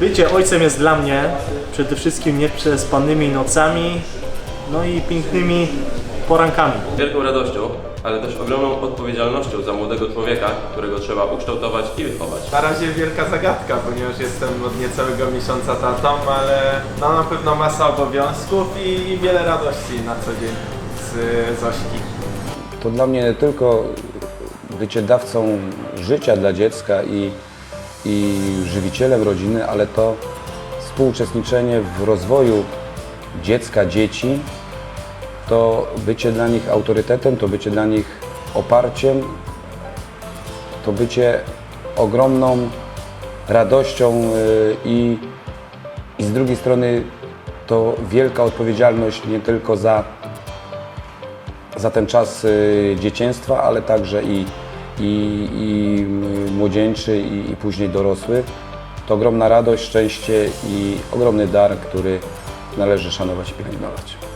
Bycie ojcem jest dla mnie przede wszystkim nieprzespanymi nocami, no i pięknymi porankami. Wielką radością, ale też ogromną odpowiedzialnością za młodego człowieka, którego trzeba ukształtować i wychować. Na razie wielka zagadka, ponieważ jestem od niecałego miesiąca tatą, ale no na pewno masa obowiązków i, i wiele radości na co dzień z Zośki. To dla mnie nie tylko bycie dawcą życia dla dziecka i, i żywicielem rodziny, ale to współuczestniczenie w rozwoju dziecka, dzieci, to bycie dla nich autorytetem, to bycie dla nich oparciem, to bycie ogromną radością y, i, i z drugiej strony to wielka odpowiedzialność nie tylko za za ten czas y, dzieciństwa, ale także i, i, i młodzieńczy, i, i później dorosły. To ogromna radość, szczęście i ogromny dar, który należy szanować i pielęgnować.